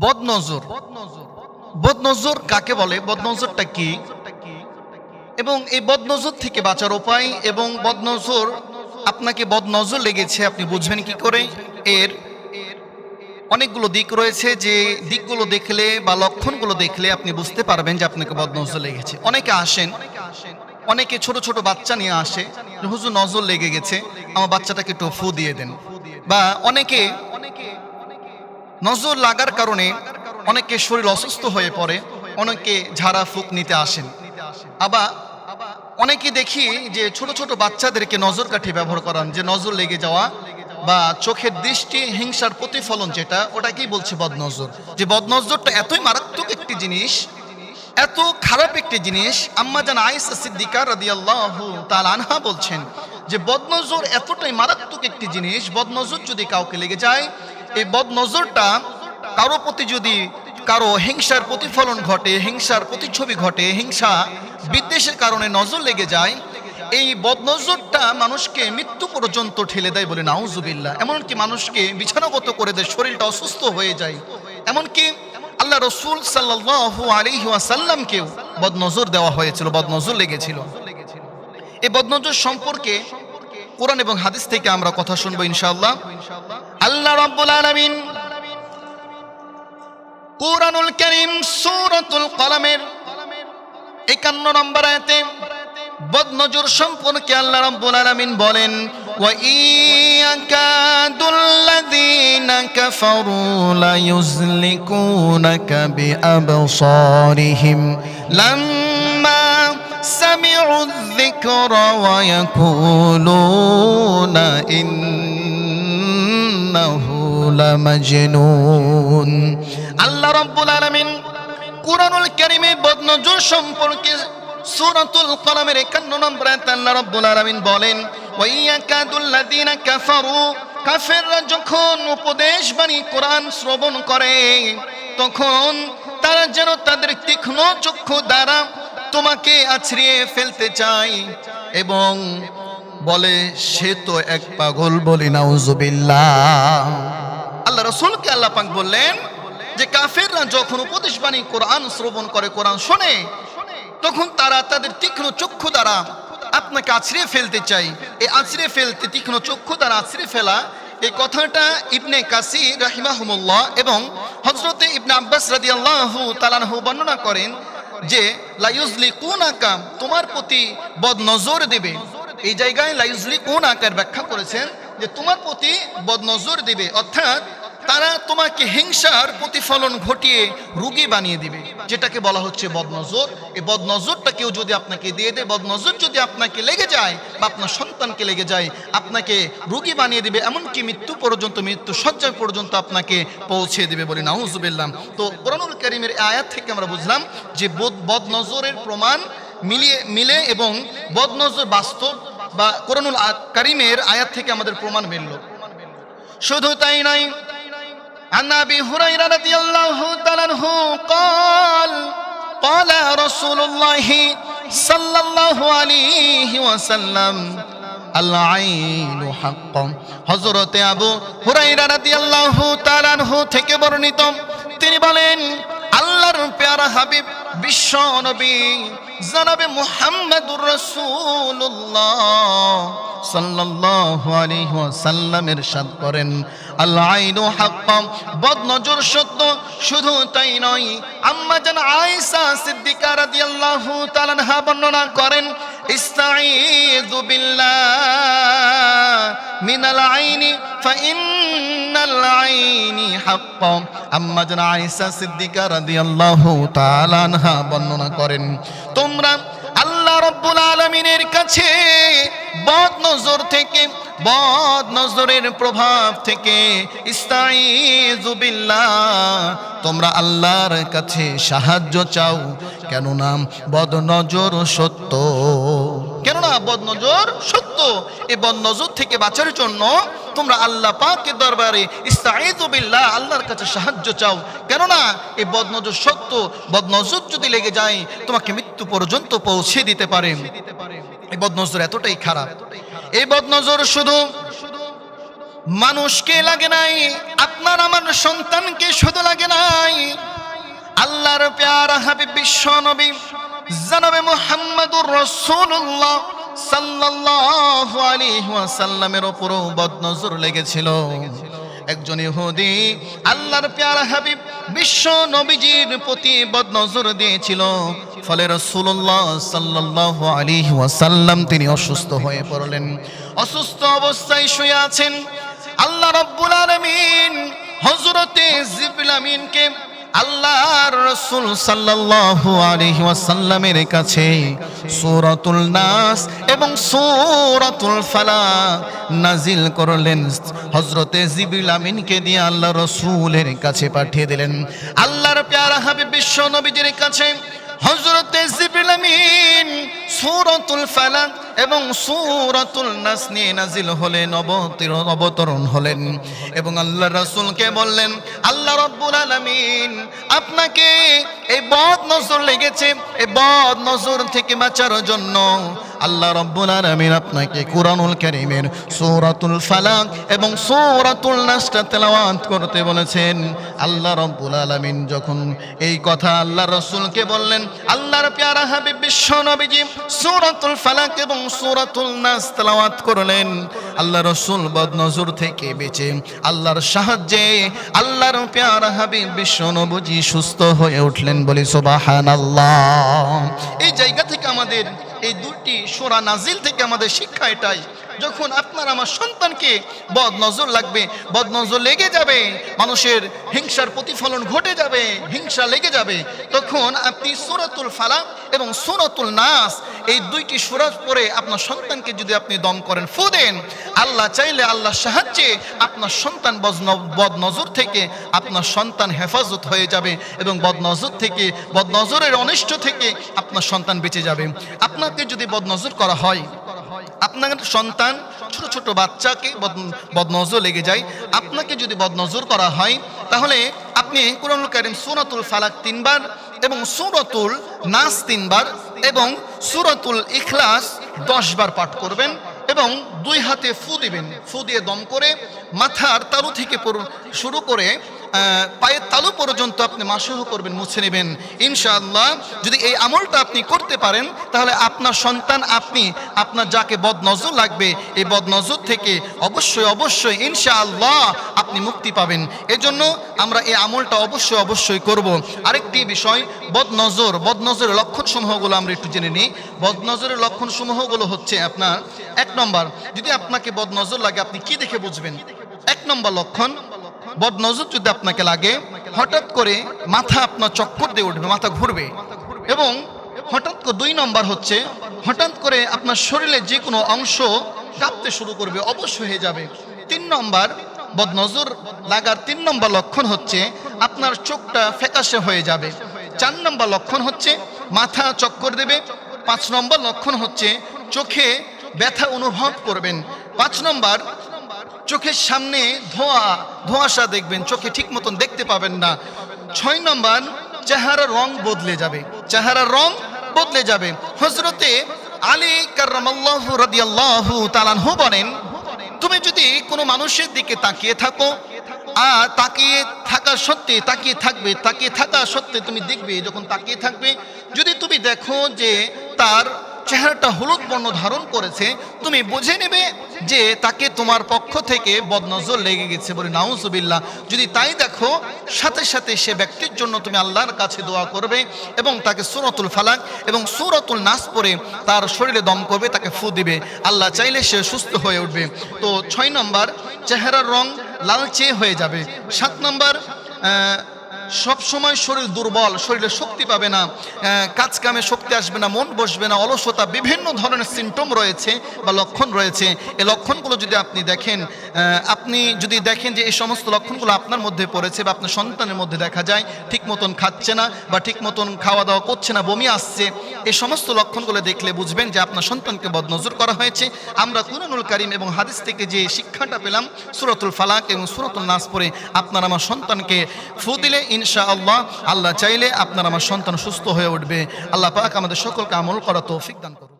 বদনজর। বদনজর কাকে বলে? বদনজরটা কি? এবং এই বদনজর থেকে বাঁচার উপায় এবং বদনজর আপনাকে বদনজর লেগেছে, আপনি বুঝবেন কি করে? এর অনেকগুলো দিক রয়েছে যে দিকগুলো দেখলে বা লক্ষণগুলো দেখলে আপনি বুঝতে পারবেন যে আপনাকে বদনজর লেগেছে। অনেকে আসেন, অনেকে ছোট ছোট বাচ্চা নিয়ে আসে হুজুর, নজর লেগে গেছে, আমার বাচ্চাটাকে একটু ফু দিয়ে দেন। বা অনেকে নজর লাগার কারণে অনেকে শরীর অসুস্থ হয়ে পড়ে, অনেকে ঝাড়া ফুক নিতে আসেন। আবার অনেকে দেখি যে ছোট ছোট বাচ্চাদেরকে নজর কাঠি ব্যবহার করান, যে নজর লেগে যাওয়া বা চোখের দৃষ্টি হিংসার প্রতিফলন যেটা, ওটাকেই বলছে বদনজর। যে বদনজরটা এতই মারাত্মক একটি জিনিস, এত খারাপ একটি জিনিস, আম্মা জান আয়েশা সিদ্দিকা রাদিয়াল্লাহু তাআলা আনহা বলছেন যে বদনজর এতটাই মারাত্মক একটি জিনিস, বদনজর যদি কাউকে লেগে যায় এই বদনজরটা কারও প্রতি যদি কারও হিংসার প্রতিফলন ঘটে, হিংসার প্রতিচ্ছবি ঘটে, হিংসা বিদ্বেষের কারণে নজর লেগে যায়, এই বদনজরটা মানুষকে মৃত্যু পর্যন্ত ঠেলে দেয় বলে নাউজুবিল্লাহ। এমনকি মানুষকে বিছানাগত করে দেয়, শরীরটা অসুস্থ হয়ে যায়। এমনকি আল্লাহ রসুল সাল্লাল্লাহু আলাইহি ওয়াসাল্লামকেও বদনজর দেওয়া হয়েছিল, বদনজর লেগেছিল। এই বদনজর সম্পর্কে কোরআন এবং হাদিস থেকে আমরা কথা শুনব ইনশাআল্লাহ। আল্লাহ রাব্বুল আলামিন কোরআনুল কারীম সূরাতুল কলমের একান্ন নম্বর আয়াতে বদনজর সম্পর্কে আল্লাহ রাব্বুল আলামিন বলেন ওয়া ইয়াকাদুল্লাযীনা কাফারু লা ইউজলিকুনাকা বিআবসারিহিম লাম্মা সামি'ু الذِّكْرَ ويقولون إنه لمجنون আল্লাহ রাব্বুল আলামিন কুরআনুল কারীমে বদনজর সম্পর্কে সূরাতুল কলামের 51 নম্বর আয়াতে আল্লাহ রাব্বুল আলামিন বলেন ওয়া ইয়াকাদুল্লাযীনা কাফারু, কাফেররা যখন উপদেশ বাণী কোরআন শ্রবণ করে, তখন তারা যেন তাদের তীক্ষ্ণ চক্ষু দ্বারা তোমাকে আছড়িয়ে ফেলতে চায় এবং বলে, সে তো এক পাগল বলি, নাউজুবিল্লাহ। আল্লাহ রসুলকে আল্লাহ পাক বললেন যে, কাফেররা যখন উপদেশ বাণী কোরআন শ্রবণ করে, কোরআন শোনে, তখন তারা তাদের তীক্ষ্ণ চক্ষু দ্বারা আপনাকে আছড়ে ফেলতে চাই। এই আছড়ে ফেলতে তীক্ষ্ণ চক্ষু দ্বারা আছড়ে ফেলা, এই কথাটা ইবনে কাসি রাহিমাহুমুল্লাহ এবং হজরতে ইবনে আব্বাস রাদিয়াল্লাহু তাআলাহু বর্ণনা করেন যে লাইউজলি কোন আকাম তোমার প্রতি বদ নজর দেবে। এই জায়গায় লাইউজলি কোন আকার ব্যাখ্যা করেছেন যে, তোমার প্রতি বদ নজর দিবে। অর্থাৎ তারা তোমাকে হিংসার প্রতিফলন ঘটিয়ে রুগী বানিয়ে দিবে, যেটাকে বলা হচ্ছে বদনজর। এই বদনজরটা কেউ যদি আপনাকে দিয়ে দেয়, বদনজর যদি আপনাকে লেগে যায় বা আপনার সন্তানকে লেগে যায়, আপনাকে রুগী বানিয়ে দিবে, এমনকি মৃত্যু পর্যন্ত, মৃত্যু সজ্জা পর্যন্ত আপনাকে পৌঁছে দেবে বলে নাউজুবিল্লাম তো কোরআনুল করিমের আয়াত থেকে আমরা বুঝলাম যে বদ- বদনজরের প্রমাণ মিলিয়ে মিলে এবং বদনজর বাস্তব বা কোরআনুল কারিমের আয়াত থেকে আমাদের প্রমাণ মিলল শুধু তাই নয় عن ابي هريره رضي الله تعالى عنه قال قال رسول الله صلى الله عليه وسلم العين حق হযরতে আবু হুরায়রা রাদিয়াল্লাহু তাআলা আনহু থেকে বর্ণিত তিনি বলেন আল্লাহর পেয়ারা হাবিব বিশ্ব নবী জনাবে মুহাম্মদুর রাসূলুল্লাহ সাল্লাল্লাহু আলাইহি ওয়াসাল্লাম ইরশাদ করেন। আল আইনু হাক্কাম বদ নজর সত্য শুধু তাই নয়, আম্মা যেন আয়েশা সিদ্দিকা রাদিয়াল্লাহু তাআলা আনহা বর্ণনা করেন, ইস্তাঈযু বিল্লাহ মিনাল আইনি, ফাইন্নাল আইনি হাক্কাম আম্মা জান আয়েশা সিদ্দিকা রাদিয়াল্লাহু তাআলা আনহা বর্ণনা করেন, তোমরা আল্লাহ রব্বুল আলমিনের কাছে বদ নজর থেকে বদ নজরের প্রভাব থেকে তোমরা আল্লাহর কাছে সাহায্য চাও। কেননা বদ নজর সত্য। কেননা বদ নজর সত্য। এই বদ নজর থেকে বাঁচার জন্য তোমরা আল্লাহ পাকের দরবারে ইস্তাইযু বিল্লাহ আল্লাহর কাছে সাহায্য চাও। কেননা এই বদনজর সত্য। বদনজর যদি লেগে যায়, তোমাকে মৃত্যু পর্যন্ত পৌঁছে দিতে পারে। এই বদনজর এতটাই খারাপ। এই বদনজর শুধু মানুষকে লাগে নাই, আপনার আমার সন্তানকে শুধু লাগে নাই। আল্লাহর প্যার হাবিব বিশ্ব নবী, জানাবে মোহাম্মদুর রসুল্লাহ সাল্লাহ আলী ওয়াসাল্লামের ওপরও বদনজর লেগেছিল। একজন ইহুদি, আল্লাহর প্যারা হাবিব বিশ্ব নবীজির প্রতি বদ বদনজর দিয়েছিল। ফলে রসুল্লাহ সাল্লাহ আলী ওয়াসাল্লাম তিনি অসুস্থ হয়ে পড়লেন। অসুস্থ অবস্থায় শুয়ে আছেন। আল্লাহ রব্বুল আলমিন হজরতে জিবুল আমিনকে আল্লাহর রাসূল সাল্লাল্লাহু আলাইহি ওয়াসাল্লামের কাছে সূরাতুল নাস এবং সূরাতুল ফালাক নাজিল করলেন। হযরতে জিবরিল আমিনকে দিয়ে আল্লাহ রাসূলের কাছে পাঠিয়ে দিলেন। আল্লাহর প্যারা হাবিব বিশ্ব নবীজির কাছে হযরতে জিবরিল আমিন সূরাতুল ফালাক এবং সূরাতুল নাস নিয়ে নাজিল হলেন, অবতীর্ণ, অবতরণ হলেন। এবং আল্লাহ রাসূলকে বললেন, আল্লাহ রব্বুল আলামিন, আপনাকে এই বদ নজর লেগেছে। এই বদ নজর থেকে বাঁচার জন্য আল্লাহ রাব্বুল আলামিন আপনাকে কুরআনুল কারীমের সূরাতুল ফালাক এবং সূরাতুল নাসটা তেলাওয়াত করতে বলেছেন। আল্লাহ রাব্বুল আলামিন যখন এই কথা আল্লাহ রাসূলকে বললেন, আল্লাহর প্যারা হাবিব বিশ্ব নবীজি সূরাতুল ফালাক এবং সূরাতুল নাস তেলাওয়াত করলেন। আল্লাহ রাসূল বদনজর থেকে বেঁচে আল্লাহর সাহায্যে আল্লাহর প্যারা হাবিব বিশ্ব সুস্থ হয়ে উঠলেন বলি সুবহানাল্লাহ। এই জায়গা থেকে আমাদের, এই দুটি সোরা নাজিল থেকে আমাদের শিক্ষা এটাই। যখন আপনার আমার সন্তানকে বদ নজর লাগবে বদ নজর লেগে যাবে, মানুষের হিংসার প্রতিফলন ঘটে যাবে, হিংসা লেগে যাবে, তখন আপনি সুরাতুল ফালাক এবং সুরাতুল নাস, এই দুইটি সুরাত পরে আপনার সন্তানকে যদি আপনি দম করেন, ফু দেন। আল্লাহ চাইলে আল্লাহ সাহায্যে আপনার সন্তান বদ নজর থেকে আপনার সন্তান হেফাজত হয়ে যাবে এবং বদ নজর থেকে বদ নজরের অনিষ্ট থেকে আপনার সন্তান বেঁচে যাবে। আপনাকে যদি বদ নজর করা হয় আপনার সন্তান ছোট ছোট বাচ্চাকে বদ- বদনজর লেগে যায়। আপনাকে যদি বদনজর করা হয়, তাহলে আপনি কোরআনুল কারিম সুরাতুল ফালাক তিনবার এবং সুরতুল নাস তিনবার এবং সুরতুল ইখলাস দশবার পাঠ করবেন এবং দুই হাতে ফু দিবেন। ফু দিয়ে দম করে মাথার তারু থেকে শুরু করে পায়ের তালু পর্যন্ত আপনি মাসহ করবেন, মুছে নেবেন। ইনশাআল্লাহ, যদি এই আমলটা আপনি করতে পারেন, তাহলে আপনার সন্তান, আপনি, আপনার যাকে বদনজর লাগবে, এই বদনজর থেকে অবশ্যই অবশ্যই, ইনশাআল্লাহ, আপনি মুক্তি পাবেন। এজন্য আমরা এই আমলটা অবশ্যই অবশ্যই করব। আরেকটি বিষয়, বদনজর। বদনজরের লক্ষণ সমূহগুলো আমরা একটু জেনে নিই। বদনজরের লক্ষণ সমূহগুলো হচ্ছে আপনার, এক নম্বর, যদি আপনাকে বদনজর লাগে, আপনি কি দেখে বুঝবেন? এক নম্বর লক্ষণ বদনজর যদি আপনাকে লাগে, হঠাৎ করে মাথা আপনার চক্কর দিয়ে উঠবে, মাথা ঘুরবে। এবং হঠাৎ করে দুই নম্বর হচ্ছে, হঠাৎ করে আপনার শরীরে যে কোনো অংশ কাঁপতে শুরু করবে অবশ্য হয়ে যাবে। তিন নম্বর বদনজর লাগার তিন নম্বর লক্ষণ হচ্ছে, আপনার চোখটা ফ্যাকাশে হয়ে যাবে। চার নম্বর লক্ষণ হচ্ছে, মাথা চক্কর দেবে। পাঁচ নম্বর লক্ষণ হচ্ছে, চোখে ব্যথা অনুভব করবেন। পাঁচ নম্বর চোখের সামনে ধোঁয়া, ধোঁয়াশা দেখবেন, চোখে ঠিক মতন দেখতে পাবেন না। ছয় নম্বর চেহারা রং বদলে যাবে। চেহারার রং বদলে যাবে। হজরতে আলী কার্রামাল্লাহু রাদিয়াল্লাহু তাআলাহু বলেন, তুমি যদি কোনো মানুষের দিকে তাকিয়ে থাকো আর তাকিয়ে থাকা সত্ত্বে, তাকিয়ে থাকবে, তাকিয়ে থাকা সত্ত্বে তুমি দেখবে, যখন তাকিয়ে থাকবে, যদি তুমি দেখো যে তার চেহারাটা হলুদ বর্ণ ধারণ করেছে, তুমি বুঝে নেবে যে তাকে তোমার পক্ষ থেকে বদনজর লেগে গেছে বলে নাউজুবিল্লাহ। যদি তাই দেখো, সাথে সাথে সে ব্যক্তির জন্য তুমি আল্লাহর কাছে দোয়া করবে এবং তাকে সুরতুল ফালাক এবং সুরতুল নাস পরে তার শরীরে দম করবে, তাকে ফু দিবে। আল্লাহ চাইলে সে সুস্থ হয়ে উঠবে। তো ছয় নম্বর, চেহারার রং লালচে হয়ে যাবে। সাত নম্বর সব সময় শরীর দুর্বল, শরীরে শক্তি পাবে না কাজ কামে শক্তি আসবে না, মন বসবে না, অলসতা, বিভিন্ন ধরনের সিমটম রয়েছে বা লক্ষণ রয়েছে। এই লক্ষণগুলো যদি আপনি দেখেন আপনি যদি দেখেন যে এই সমস্ত লক্ষণগুলো আপনার মধ্যে পড়েছে বা আপনার সন্তানের মধ্যে দেখা যায়, ঠিক মতন খাচ্ছে না বা ঠিক মতন খাওয়া দাওয়া করছে না, বমি আসছে, এই সমস্ত লক্ষণগুলো দেখলে বুঝবেন যে আপনার সন্তানকে বদনজর করা হয়েছে। আমরা কুরআনুল কারিম এবং হাদিস থেকে যে শিক্ষাটা পেলাম, সুরতুল ফালাক এবং সুরতুল নাস পরে আপনার আমার সন্তানকে ফু দিলে ইনশাআল্লাহ। আল্লাহ চাইলে আপনার আমার সন্তান সুস্থ হয়ে উঠবে। আল্লাহ পাক আমাদের সকলকে আমল করা তৌফিক দান করুন